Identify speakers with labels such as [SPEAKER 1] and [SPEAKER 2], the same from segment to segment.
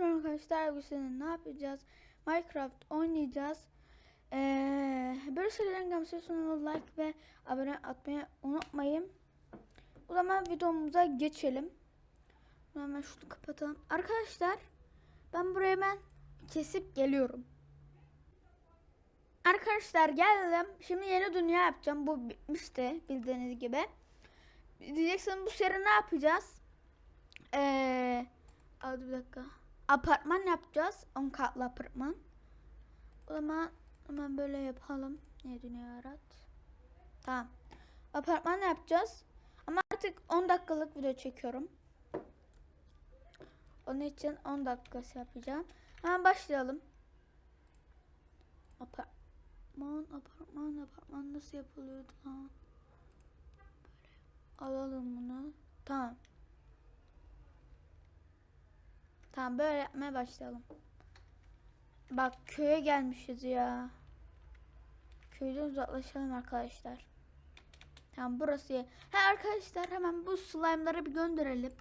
[SPEAKER 1] merhaba arkadaşlar. Bu sene ne yapacağız? Minecraft oynayacağız. Ee, böyle şeylerden gelmişseniz like ve abone atmayı unutmayın. O zaman videomuza geçelim. Hemen şunu kapatalım. Arkadaşlar ben buraya hemen kesip geliyorum. Arkadaşlar geldim. Şimdi yeni dünya yapacağım. Bu bitmişti bildiğiniz gibi. Diyeceksin bu seri ne yapacağız? Eee Hadi bir dakika. Apartman yapacağız. 10 katlı apartman. O zaman hemen böyle yapalım. Ne dünya yarat. Tamam. Apartman yapacağız. Ama artık 10 dakikalık video çekiyorum. Onun için 10 dakikası yapacağım. Hemen başlayalım. Apartman, apartman, apartman nasıl yapılıyordu lan? Alalım bunu. Tamam. Tamam böyle yapmaya başlayalım. Bak köye gelmişiz ya. Köyden uzaklaşalım arkadaşlar. Tamam burası ya. Ha arkadaşlar hemen bu slime'ları bir gönderelim.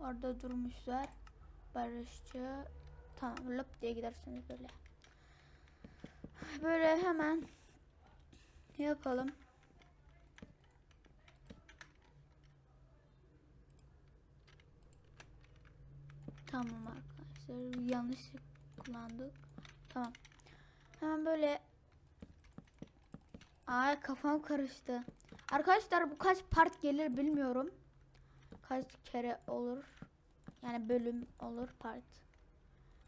[SPEAKER 1] Orada durmuşlar. Barışçı. Tamam lop diye gidersiniz böyle. Böyle hemen yapalım. Tamam arkadaşlar. Yanlış kullandık. Tamam. Hemen böyle Ay kafam karıştı. Arkadaşlar bu kaç part gelir bilmiyorum. Kaç kere olur. Yani bölüm olur part.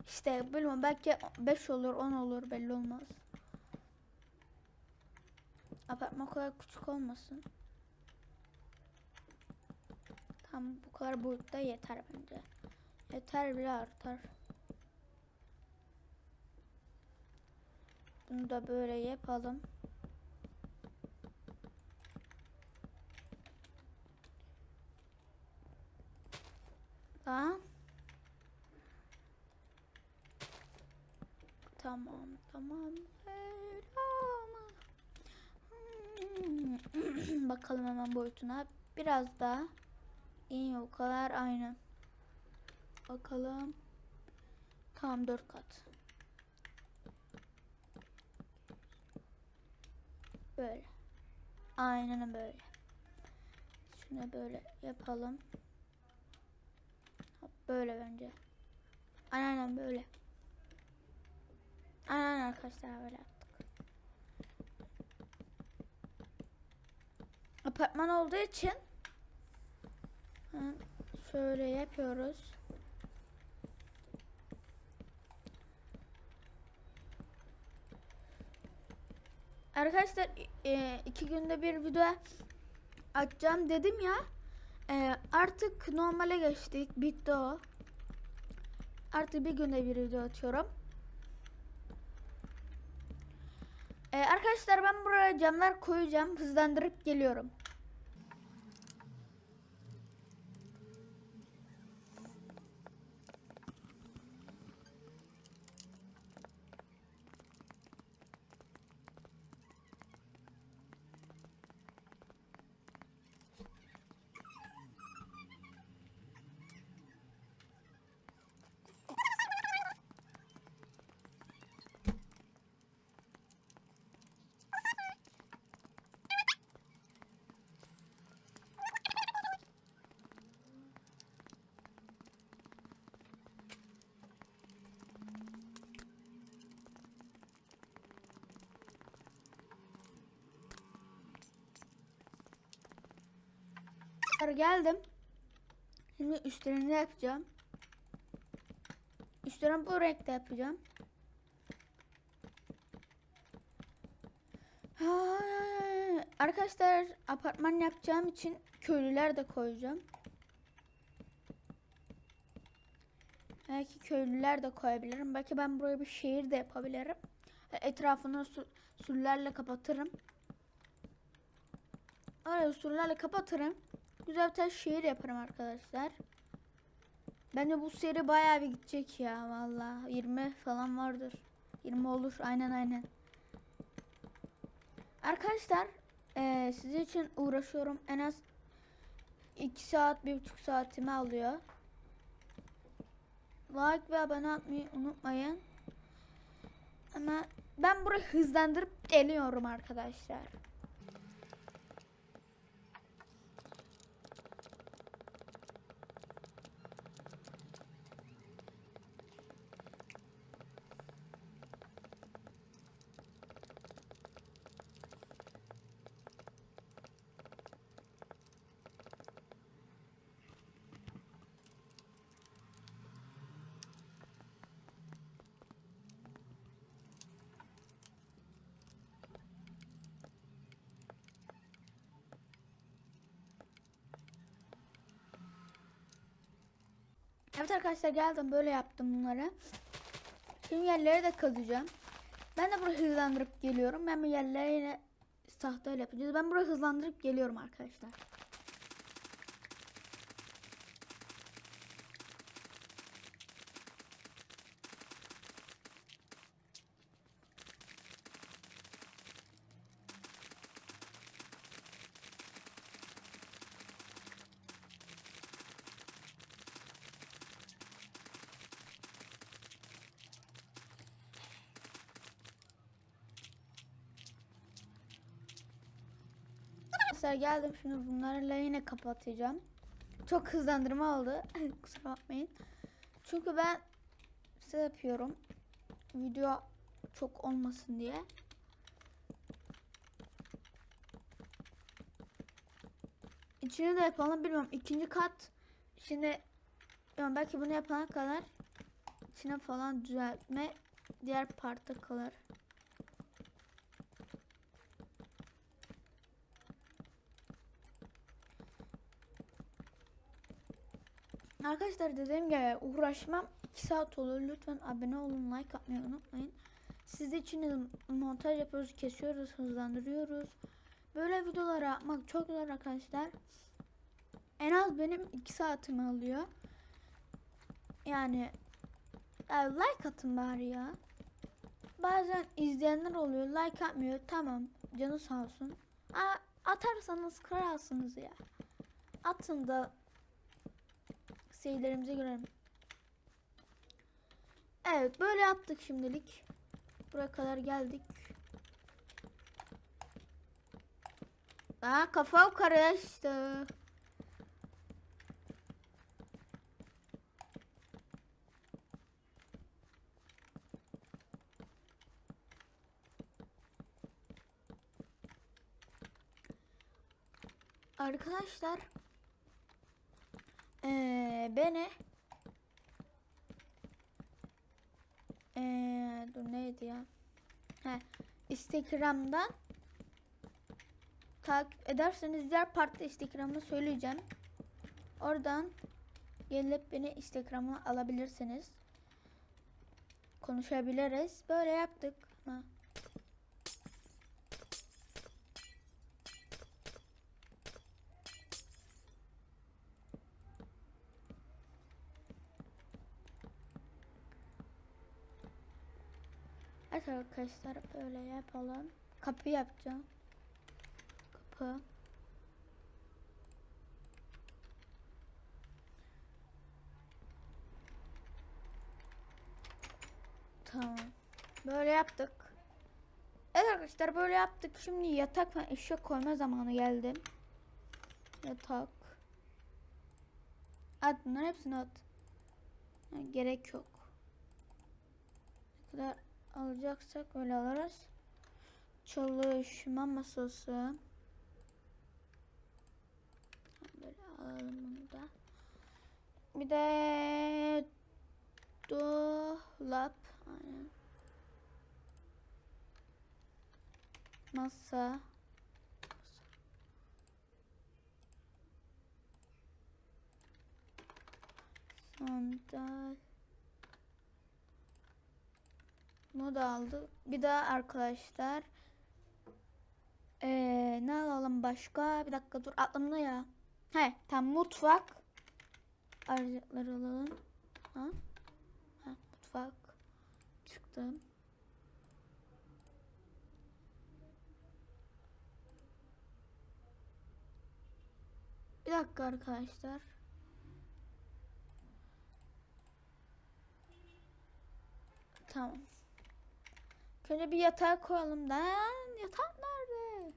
[SPEAKER 1] İşte bilmiyorum belki 5 olur 10 olur belli olmaz. Apartman kadar küçük olmasın. Tam bu kadar boyutta yeter bence. Yeter bile artar. Bunu da böyle yapalım. Tamam. Tamam, tamam. Hmm. Bakalım hemen boyutuna. Biraz daha. İyi o kadar aynı. Bakalım. Tamam dört kat. Böyle. Aynen böyle. Şunu böyle yapalım. Böyle bence. Aynen böyle. Aynen arkadaşlar böyle yaptık. Apartman olduğu için şöyle yapıyoruz. Arkadaşlar e, iki günde bir video atacağım dedim ya. E, artık normale geçtik. Bitti o. Artık bir günde bir video atıyorum. E, arkadaşlar ben buraya camlar koyacağım. Hızlandırıp geliyorum. Geldim. Şimdi üstlerini yapacağım. Üstlerini bu renkte yapacağım. Arkadaşlar apartman yapacağım için köylüler de koyacağım. Belki köylüler de koyabilirim. Belki ben buraya bir şehir de yapabilirim. Etrafını su, surlarla kapatırım. Oraya surlarla kapatırım. Güzel bir tane şehir yaparım arkadaşlar. Bence bu seri bayağı bir gidecek ya valla. 20 falan vardır. 20 olur aynen aynen. Arkadaşlar e, sizin için uğraşıyorum. En az 2 saat 1,5 saatimi alıyor. like ve abone atmayı unutmayın. Ama ben burayı hızlandırıp geliyorum arkadaşlar. Evet arkadaşlar geldim böyle yaptım bunları. Şimdi yerleri de kazacağım. Ben de burayı hızlandırıp geliyorum. Ben bu yerleri yine tahtayla yapacağız. Ben burayı hızlandırıp geliyorum arkadaşlar. Arkadaşlar geldim şimdi bunlarla yine kapatacağım. Çok hızlandırma oldu. Kusura bakmayın. Çünkü ben size yapıyorum. Video çok olmasın diye. İçini de yapalım bilmiyorum. İkinci kat şimdi bilmiyorum, belki bunu yapana kadar içine falan düzeltme diğer parta kalır. Arkadaşlar dediğim gibi uğraşmam 2 saat olur. Lütfen abone olun, like atmayı unutmayın. Siz için montaj yapıyoruz, kesiyoruz, hızlandırıyoruz. Böyle videolar yapmak çok zor arkadaşlar. En az benim 2 saatimi alıyor. Yani ya like atın bari ya. Bazen izleyenler oluyor, like atmıyor. Tamam, canı sağ olsun. Aa, atarsanız kralsınız ya. Atın da seyirlerimize görelim. Evet böyle yaptık şimdilik. Buraya kadar geldik. Aa kafam karıştı. Arkadaşlar beni ee, dur neydi ya? He, Instagram'dan takip ederseniz diğer parti Instagram'ı söyleyeceğim. Oradan gelip beni Instagram'a alabilirsiniz. Konuşabiliriz. Böyle yaptık. Ha. Evet arkadaşlar böyle yapalım. Kapı yapacağım. Kapı. Tamam. Böyle yaptık. Evet arkadaşlar böyle yaptık. Şimdi yatak ve eşya koyma zamanı geldi. Yatak. At bunların hepsini at. Gerek yok. Ne kadar alacaksak öyle alırız. Çalışma masası. Böyle alalım bunu da. Bir de dolap. Aynen. Masa. Sandal. Bunu da aldık. Bir daha arkadaşlar. Ee, ne alalım başka? Bir dakika dur aklımda ya. He tam mutfak. Ayrıcalıkları alalım. Ha? ha mutfak. Çıktım. Bir dakika arkadaşlar. Tamam. Şöyle bir yatağı koyalım da. Yatak nerede?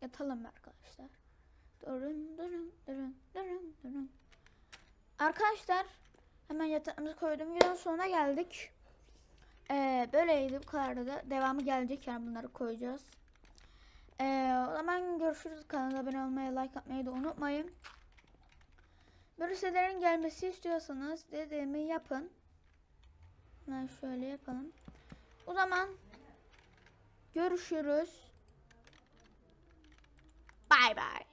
[SPEAKER 1] Yatalım arkadaşlar. Durun durun durun durun durun. Arkadaşlar hemen yatağımızı koydum. Videonun sonuna geldik. Ee, böyleydi bu kadar da devamı gelecek yani bunları koyacağız. Ee, o zaman görüşürüz. Kanala abone olmayı, like atmayı da unutmayın. Böyle şeylerin gelmesi istiyorsanız dediğimi yapın. Hemen şöyle yapalım. O zaman görüşürüz. Bay bay.